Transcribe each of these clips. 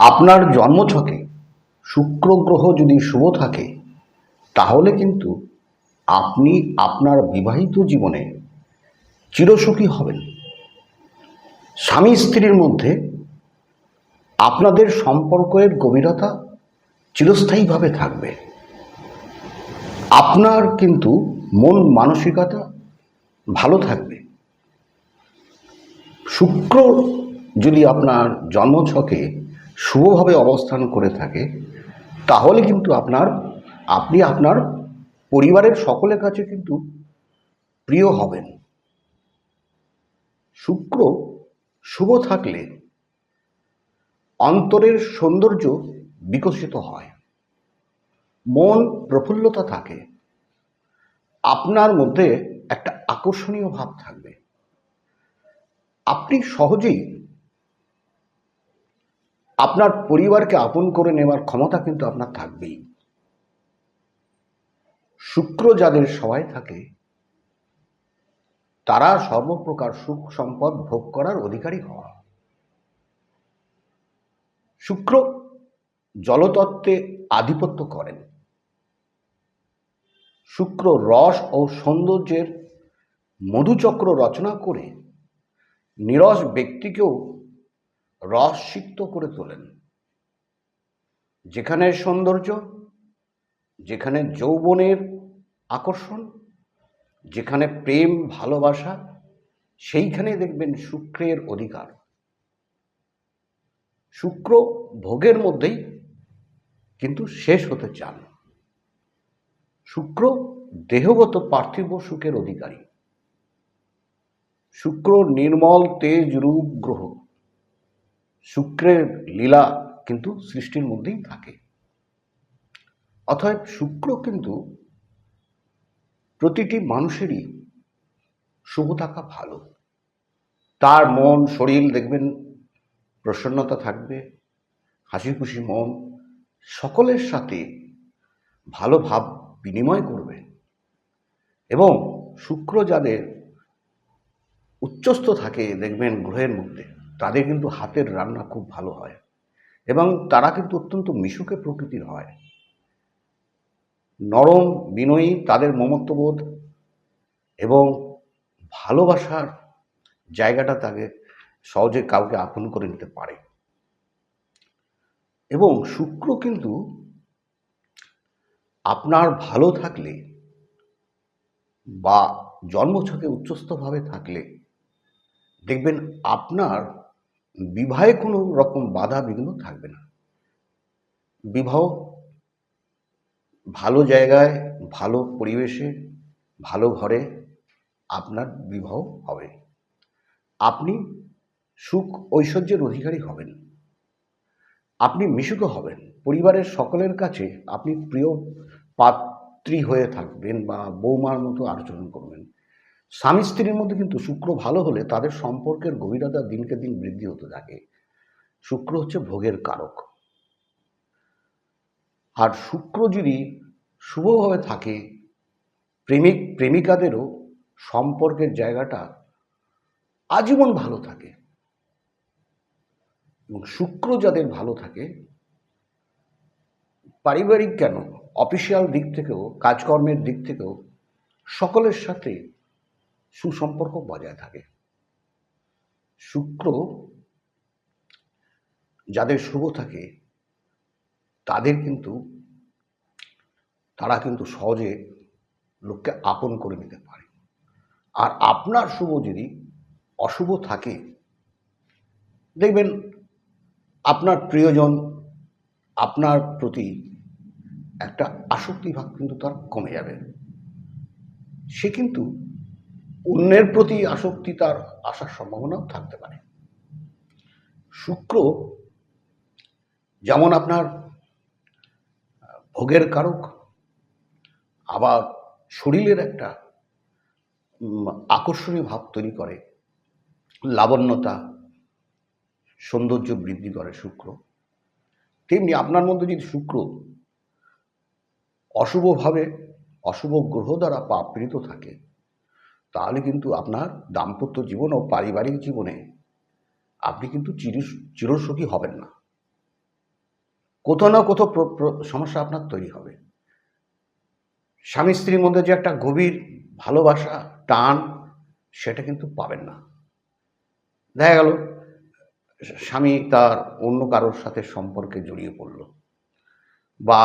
আপনার জন্মছকে শুক্র গ্রহ যদি শুভ থাকে, তাহলে কিন্তু আপনি আপনার বিবাহিত জীবনে চিরসুখী হবেন। স্বামী স্ত্রীর মধ্যে আপনাদের সম্পর্কের গভীরতা চিরস্থায়ীভাবে থাকবে। আপনার কিন্তু মন মানসিকতা ভালো থাকবে। শুক্র যদি আপনার জন্মছকে শুভভাবে অবস্থান করে থাকে, তাহলে কিন্তু আপনার, আপনি আপনার পরিবারের সকলের কাছে কিন্তু প্রিয় হবেন। শুক্র শুভ থাকলে অন্তরের সৌন্দর্য বিকশিত হয়, মন প্রফুল্লতা থাকে, আপনার মধ্যে একটা আকর্ষণীয় ভাব থাকবে। আপনি সহজেই আপনার পরিবারকে আপন করে নেওয়ার ক্ষমতা কিন্তু আপনার থাকবেই। শুক্র যাদের সবাই থাকে, তারা সর্বপ্রকার সুখ সম্পদ ভোগ করার অধিকারী হওয়া। শুক্র জলতত্ত্বে আধিপত্য করেন। শুক্র রস ও সৌন্দর্যের মধুচক্র রচনা করে নিরস ব্যক্তিকেও রসসিক্ত করে তোলেন। যেখানে সৌন্দর্য, যেখানে যৌবনের আকর্ষণ, যেখানে প্রেম, ভালোবাসা সেইখানে দেখবেন শুক্রের অধিকার। শুক্র ভোগের মধ্যেই কিন্তু শেষ হতে চান। শুক্র দেহগত পার্থিব সুখের অধিকারী। শুক্র নির্মল, তেজ, রূপ, গ্রহ। শুক্রের লীলা কিন্তু সৃষ্টির মধ্যেই থাকে। অতএব শুক্র কিন্তু প্রতিটি মানুষেরই শুভ থাকা ভালো। তার মন, শরীর দেখবেন প্রসন্নতা থাকবে, হাসি খুশি মন সকলের সাথে ভালো ভাব বিনিময় করবে এবং শুক্র যাদের উচ্চস্থ থাকে দেখবেন গ্রহের মধ্যে। তাদের কিন্তু হাতের রান্না খুব ভালো হয়। এবং তারা কিন্তু অত্যন্ত মিশুকে প্রকৃতির হয়। নরম, বিনয়ী, তাদের মমত্ববোধ এবং ভালোবাসার জায়গাটা তাকে সহজে কাউকে আপন করে নিতে পারে। এবং শুক্র কিন্তু আপনার ভালো থাকলে বা জন্মছকে উচ্চস্থভাবে থাকলে দেখবেন আপনার বিবাহে কোনো রকম বাধা বিঘ্ন থাকবে না। বিবাহ ভালো জায়গায়, ভালো পরিবেশে, ভালো ঘরে আপনার বিবাহ হবে। আপনি সুখ ঐশ্বর্যের অধিকারী হবেন। আপনি মিশুক হবেন। পরিবারের সকলের কাছে আপনি প্রিয় পাত্রী হয়ে থাকবেন বা বৌমার মতো আচরণ করবেন। স্বামী স্ত্রীর মধ্যে কিন্তু শুক্র ভালো হলে তাদের সম্পর্কের গভীরতা দিনকে দিন বৃদ্ধি হতে থাকে। শুক্র হচ্ছে ভোগের কারক। আর শুক্র যদি শুভভাবে থাকে, প্রেমিক, প্রেমিকাদেরও সম্পর্কের জায়গাটা আজীবন ভালো থাকে। এবং শুক্র যাদের ভালো থাকে, পারিবারিক কেন? অফিসিয়াল দিক থেকেও, কাজকর্মের দিক থেকেও, সকলের সাথে সুসম্পর্ক বজায় থাকে। শুক্র যাদের শুভ থাকে, তাদের কিন্তু, তারা কিন্তু সহজে লোককে আপন করে নিতে পারে। আর আপনার শুভ যদি অশুভ থাকে, দেখবেন আপনার প্রিয়জন আপনার প্রতি একটা আসক্তি ভাব কিন্তু তার কমে যাবে। সে কিন্তু অন্যের প্রতি আসক্তি তার আসার সম্ভাবনাও থাকতে পারে। শুক্র যেমন আপনার, ভোগের কারক, আবার শরীরের একটা আকর্ষণীয় ভাব তৈরি করে। লাবণ্যতা, সৌন্দর্য বৃদ্ধি করে শুক্র। তেমনি আপনার মধ্যে যদি শুক্র অশুভভাবে অশুভ গ্রহ দ্বারা পাপৃত থাকে তাহলে কিন্তু আপনার দাম্পত্য জীবন ও পারিবারিক জীবনে আপনি কিন্তু চির, চিরসুখী হবেন না। কোথাও না কোথাও সমস্যা আপনার তৈরি হবে। স্বামী স্ত্রীর মধ্যে যে একটা গভীর ভালোবাসা, টান, সেটা কিন্তু পাবেন না। দেখা গেল, স্বামী তার অন্য কারোর সাথে সম্পর্কে জড়িয়ে পড়ল বা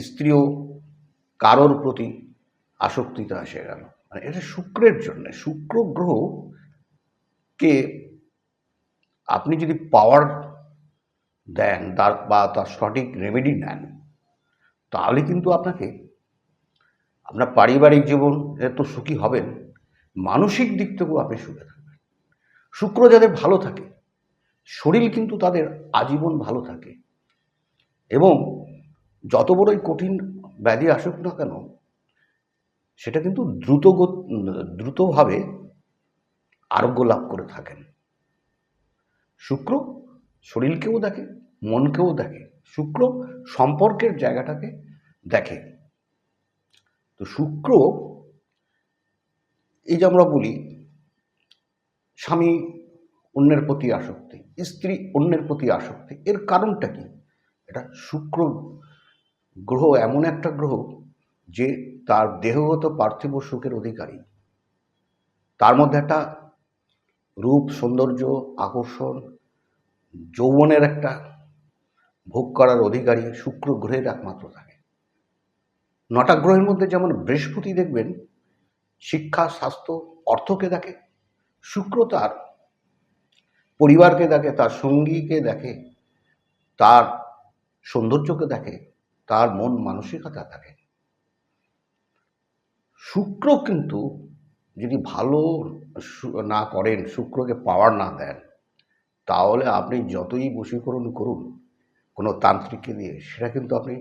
স্ত্রীও কারোর প্রতি আসক্তিতে এসে গেল। মানে এটা শুক্রের জন্য। শুক্র গ্রহকে আপনি যদি পাওয়ার দেন, তার বা তার সঠিক রেমেডি নেন, তাহলে কিন্তু আপনাকে আপনার পারিবারিক জীবন এত সুখী হবেন, মানসিক দিক থেকেও আপনি সুখে থাকবেন। শুক্র যাদের ভালো থাকে, শরীর কিন্তু তাদের আজীবন ভালো থাকে। এবং যত বড়ই কঠিন ব্যাধি আসুক না কেন সেটা কিন্তু দ্রুত দ্রুতভাবে আরোগ্য লাভ করে থাকেন। শুক্র শরীরকেও দেখে, মনকেও দেখে, শুক্র সম্পর্কের জায়গাটাকে দেখে। তো শুক্র, এই যে আমরা বলি, স্বামী অন্যের প্রতি আসক্তি, স্ত্রী অন্যের প্রতি আসক্তি, এর কারণটা কি? এটা শুক্র গ্রহ এমন একটা গ্রহ যে তার দেহগত পার্থিব সুখের অধিকারী। তার মধ্যে একটা রূপ, সৌন্দর্য, আকর্ষণ, যৌবনের একটা ভোগ করার অধিকারী শুক্র গ্রহের একমাত্র থাকে। নটা গ্রহের মধ্যে যেমন বৃহস্পতি দেখবেন, শিক্ষা, স্বাস্থ্য, অর্থকে দেখে, শুক্র তার পরিবারকে দেখে, তার সঙ্গীকে দেখে, তার সৌন্দর্যকে দেখে, তার মন মানসিকতা দেখে। শুক্র কিন্তু যদি ভালো না করেন, শুক্রকে পাওয়ার না দেন, তাহলে আপনি যতই বশীকরণ করুন, কোনো তান্ত্রিককে দিয়ে, সেটা কিন্তু আপনি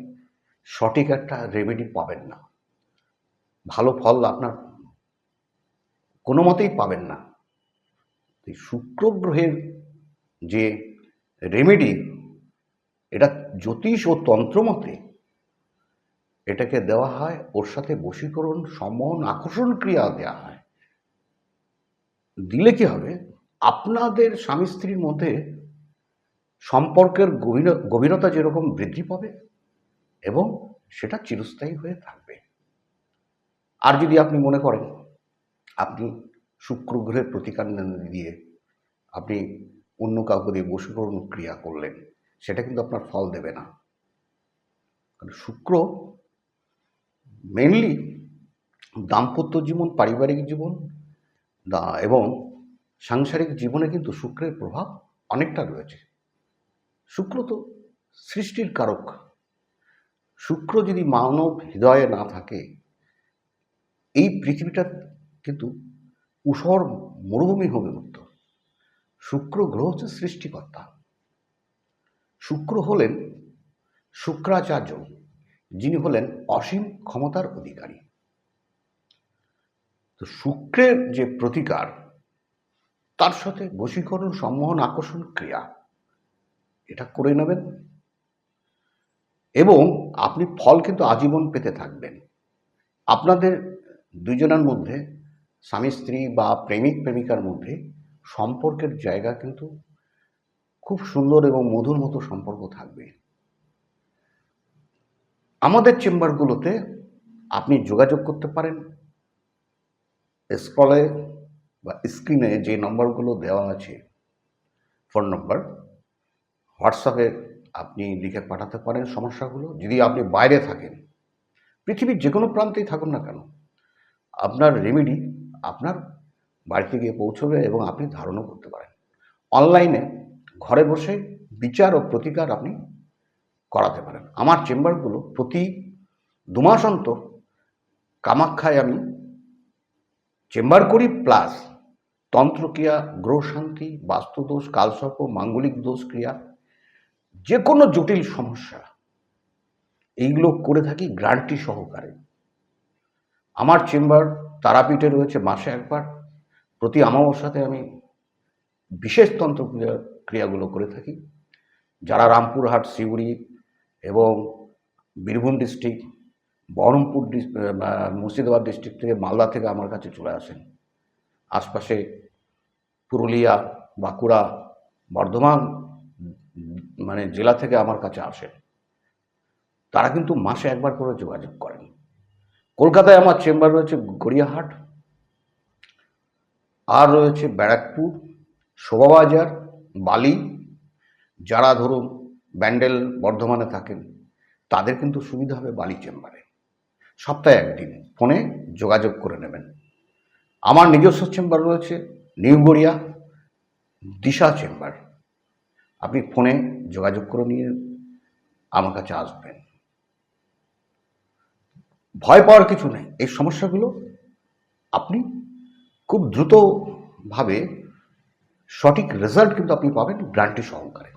সঠিক একটা রেমেডি পাবেন না। ভালো ফল আপনার কোনো মতেই পাবেন না। শুক্র গ্রহের যে রেমেডি এটা জ্যোতিষ ও তন্ত্র মতে এটাকে দেওয়া হয়, ওর সাথে বশীকরণ সম্মোহন আকর্ষণ ক্রিয়া দেওয়া হয়। দিলে কি হবে? আপনাদের স্বামী স্ত্রীর মধ্যে সম্পর্কের গভীর, গভীরতা যেরকম বৃদ্ধি পাবে এবং সেটা চিরস্থায়ী হয়ে থাকবে। আর যদি আপনি মনে করেন, আপনি শুক্র গ্রহের প্রতিকার দিয়ে আপনি অন্য কাউকে দিয়ে বশীকরণ ক্রিয়া করলেন, সেটা কিন্তু আপনার ফল দেবে না। কারণ শুক্র মেনলি দাম্পত্য জীবন, পারিবারিক জীবন এবং সাংসারিক জীবনে কিন্তু শুক্রের প্রভাব অনেকটা রয়েছে। শুক্র তো সৃষ্টির কারক। শুক্র যদি মানব হৃদয়ে না থাকে, এই পৃথিবীটা কিন্তু উষর মরুভূমি হবে উঠত শুক্র গ্রহ হচ্ছে সৃষ্টিকর্তা। শুক্র হলেন শুক্রাচার্য। যিনি হলেন অসীম ক্ষমতার অধিকারী। তো শুক্রের যে প্রতিকার, তার সাথে বশীকরণ সম্মোহন আকর্ষণ ক্রিয়া, এটা করে নেবেন। এবং আপনি ফল কিন্তু আজীবন পেতে থাকবেন। আপনাদের দুজনের মধ্যে, স্বামী, স্ত্রী বা প্রেমিক, প্রেমিকার মধ্যে সম্পর্কের জায়গা কিন্তু খুব সুন্দর এবং মধুর মতো সম্পর্ক থাকবে। আমাদের চেম্বারগুলোতে আপনি যোগাযোগ করতে পারেন। স্ক্রলে বা স্ক্রিনে যে নম্বরগুলো দেওয়া আছে, ফোন নম্বর, হোয়াটসঅ্যাপে আপনি লিখে পাঠাতে পারেন সমস্যাগুলো। যদি আপনি বাইরে থাকেন, পৃথিবীর যে কোনো প্রান্তেই থাকুন না কেন, আপনার রেমেডি আপনার বাড়িতে গিয়ে পৌঁছবে এবং আপনি ধারণও করতে পারেন। অনলাইনে ঘরে বসে বিচার ও প্রতিকার আপনি করাতে পারেন। আমার চেম্বারগুলো প্রতি দু মাস অন্তর কামাখ্যায় আমি চেম্বার করি, প্লাস তন্ত্রক্রিয়া গ্রহ শান্তি বাস্তুদোষ, কালসর্প, মাঙ্গলিক দোষ ক্রিয়া যে কোনো জটিল সমস্যা, এইগুলো করে থাকি গ্রান্টি সহকারে। আমার চেম্বার তারাপীঠে রয়েছে মাসে একবার। প্রতি অমাবস্যাতে আমি বিশেষ তন্ত্র ক্রিয়া ক্রিয়াগুলো করে থাকি। যারা রামপুরহাট, শিউড়ি এবং বীরভূম ডিস্ট্রিক্ট, বহরমপুর মুর্শিদাবাদ ডিস্ট্রিক্ট থেকে মালদা থেকে আমার কাছে চলে আসেন। আশপাশে পুরুলিয়া, বাঁকুড়া, বর্ধমান মানে জেলা থেকে আমার কাছে আসেন। তারা কিন্তু মাসে একবার করে যোগাযোগ করেন। কলকাতায় আমার চেম্বার রয়েছে গড়িয়াহাট, আর রয়েছে ব্যারাকপুর, শোভাবাজার, বালি, যারা ধরুন ব্যান্ডেল বর্ধমানে থাকেন, তাদের কিন্তু সুবিধা হবে বালি চেম্বারে। সপ্তাহে একদিন ফোনে যোগাযোগ করে নেবেন। আমার নিজস্ব চেম্বার রয়েছে, নিউ গড়িয়া, দিশা চেম্বার। আপনি ফোনে যোগাযোগ করে নিয়ে আমার কাছে আসবেন। ভয় পাওয়ার কিছু নেই, এই সমস্যাগুলো আপনি খুব দ্রুতভাবে সঠিক রেজাল্ট কিন্তু আপনি পাবেন, গ্রান্টি সহকারে।